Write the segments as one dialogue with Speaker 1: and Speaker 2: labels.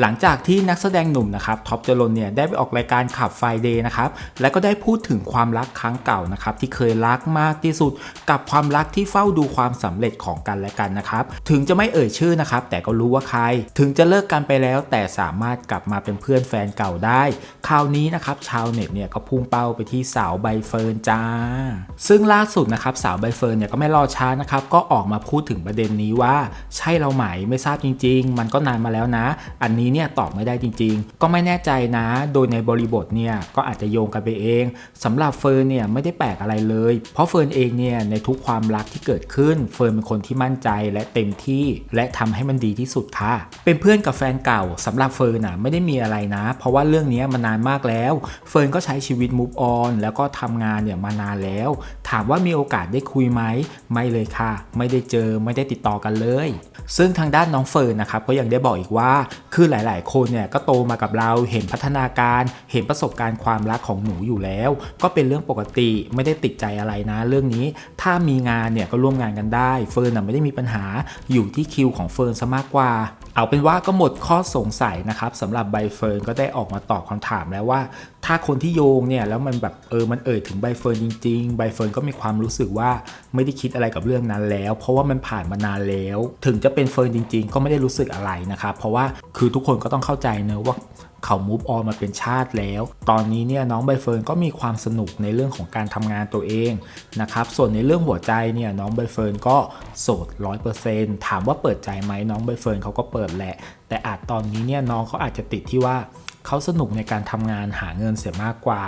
Speaker 1: หลังจากที่นักแสดงหนุ่มนะครับท็อปจรนเนี่ยได้ไปออกรายการขับไฟเดย์นะครับและก็ได้พูดถึงความรักครั้งเก่านะครับที่เคยรักมากที่สุด กับความรักที่เฝ้าดูความสำเร็จของกันและกันนะครับถึงจะไม่เอ่ยชื่อนะครับแต่ก็รู้ว่าใคร ถึงจะเลิกกันไปแล้ว แต่สามารถกลับมาเป็นเพื่อนแฟนเก่าได้ คราวนี้นะครับชาวเน็ตเนี่ยก็พุ่งเป้าไปที่สาวใบเฟิร์นจ้า ซึ่งล่าสุดนะครับสาวใบเฟิร์นเนี่ยก็ไม่รอช้านะครับก็ออกมาพูดถึงประเด็นนี้ว่า ใช่เราไหมไม่ทราบจริง ๆ มันก็นานมาแล้วนะ อันนี้เนี่ยตอบไม่ได้จริง ๆ ก็ไม่แน่ใจนะ โดยในบริบทเนี่ยก็อาจจะโยงกันไปเองสำหรับเฟิร์นเนี่ยไม่ได้แปลกอะไรเลย เพราะเฟิร์นเองเนี่ยในทุกความรักที่เกิดขึ้นเฟิร์นเป็นคนที่มั่นใจและเต็มที่ และทำให้มันดีที่สุดค่ะ เป็นเพื่อนกับแฟนเก่าสำหรับเฟิร์นน่ะไม่ได้มีอะไรนะ เพราะว่าเรื่องนี้มันานมากแล้ว เฟิร์นก็ใช้ชีวิต move on แล้วก็ทำงานเนี่ยมานานแล้ว ถามว่ามีโอกาสได้คุยไหมไม่เลยค่ะ ไม่ได้เจอไม่ได้ติดต่อกันเลย ซึ่งทางด้านน้องเฟิร์นนะครับก็ยังได้บอกอีกว่า คือหลาย ๆ คนเนี่ยก็โตมากับเราเห็นพัฒนาการเห็นประสบการณ์ความรักของหนูอยู่แล้ว ก็เป็นเรื่องปกติไม่ได้ติดใจอะไรนะ เรื่องนี้ถ้ามีงานเนี่ยก็ร่วมงานกันได้ เฟิร์นน่ะไม่ได้มีปัญหาอยู่ที่คิวของเฟิร์นซะมากกว่า เอาเป็นว่าก็หมดข้อสงสัยนะครับสำหรับใบเฟิร์นก็ได้ออกมาตอบคำถามแล้วว่า ถ้าคนที่โยงเนี่ยแล้วมันแบบเออมันเอ่ยถึงใบเฟิร์นจริง ๆ ใบเฟิร์นก็มีความรู้สึกว่าไม่ได้คิดอะไรกับเรื่องนั้นแล้ว เพราะว่ามันผ่านมานานแล้ว ถึงจะเป็นเฟิร์นจริง ๆ ก็ไม่ได้รู้สึกอะไรนะครับเพราะว่าคือทุกคนก็ต้องเข้าใจเนอะว่าเขามูฟออนมาเป็นชาติแล้ว ตอนนี้เนี่ยน้องใบเฟิร์นก็มีความสนุกในเรื่องของการทำงานตัวเองนะครับ ส่วนในเรื่องหัวใจเนี่ยน้องใบเฟิร์นก็โสดร้อยเปอร์เซ็นต์ถามว่าเปิดใจไหมน้องใบเฟิร์นเขาก็เปิดแหละ แต่อาจตอนนี้เนี่ยน้องเขาอาจจะติดที่ว่าเขาสนุกในการทำงานหาเงินเสียมากกว่า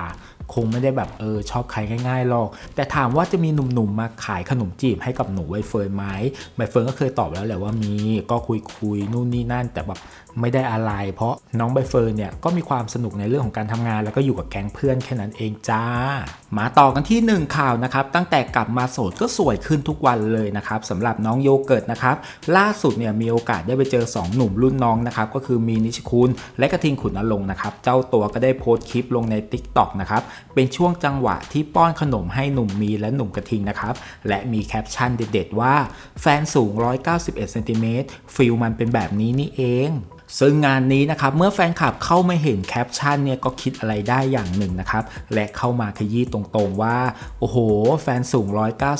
Speaker 1: คงไม่ได้แบบเออชอบใครง่ายๆหรอก แต่ถามว่าจะมีหนุ่มๆมาขายขนมจีบให้กับหนูใบเฟิร์นไหมใบเฟิร์นก็เคยตอบแล้วแหละว่ามีก็คุยๆนู่นนี่นั่น แต่แบบไม่ได้อะไร เพราะน้องใบเฟิร์นเนี่ยก็มีความสนุกในเรื่องของการทำงาน แล้วก็อยู่กับแก๊งเพื่อนแค่นั้นเองจ้า มาต่อกันที่หนึ่งข่าวนะครับ ตั้งแต่กลับมาโสดก็สวยขึ้นทุกวันเลยนะครับสำหรับน้องโยเกิร์ตนะครับล่าสุดเนี่ยมีโอกาสได้ไปเจอ 2 หนุ่มรุ่นน้องนะครับก็คือมีนิชคุณและกระทิงขุนนรงค์นะครับเจ้าตัวก็ได้โพสต์คลิปลงใน Tik t o อกนะครับเป็นช่วงจังหวะที่ป้อนขนมให้หนุ่มมีและหนุ่มกระทิงนะครับ และมีแคปชั่นเด็ดๆว่า แฟนสูง 191เซนติเมตรฟิลมันเป็นแบบนี้นี่เอง ซึ่งงานนี้นะครับเมื่อแฟนคลับเข้ามาเห็นแคปชั่นเนี่ยก็คิดอะไรได้อย่างหนึ่งนะครับ และเข้ามาขยี้ตรงๆว่า โอ้โห แฟนสูง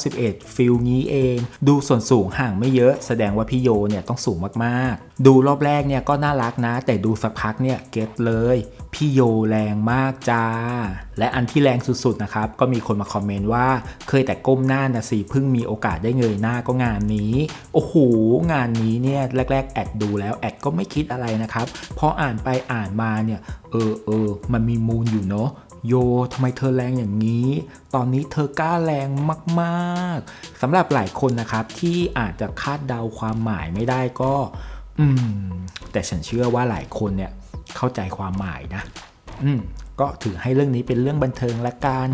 Speaker 1: 191 ฟิลงี้เอง ดูส่วนสูงห่างไม่เยอะ แสดงว่าพี่โยเนี่ยต้องสูงมากๆ ดูรอบแรกเนี่ยก็น่ารักนะ แต่ดูสักพักเนี่ยเก็ตเลยพี่โยแรงมากจ้า และอันที่แรงสุดๆนะครับ ก็มีคนมาคอมเมนต์ว่า เคยแต่ก้มหน้านะสิเพิ่งมีโอกาสได้เงยหน้าก็งานนี้ โอ้โห งานนี้เนี่ยแรก ๆ แอดดูแล้วแอดก็ไม่คิดอะไรนะครับ พออ่านไปอ่านมาเนี่ย เออเออมันมีมูลอยู่เนาะโยทำไมเธอแรงอย่างนี้ ตอนนี้เธอกล้าแรงมากๆสำหรับหลายคนนะครับที่อาจจะคาดเดาความหมายไม่ได้ก็ อืม แต่ฉันเชื่อว่าหลายคนเนี่ยเข้าใจความหมายนะ อืม ก็ถือให้เรื่องนี้เป็นเรื่องบันเทิงละกัน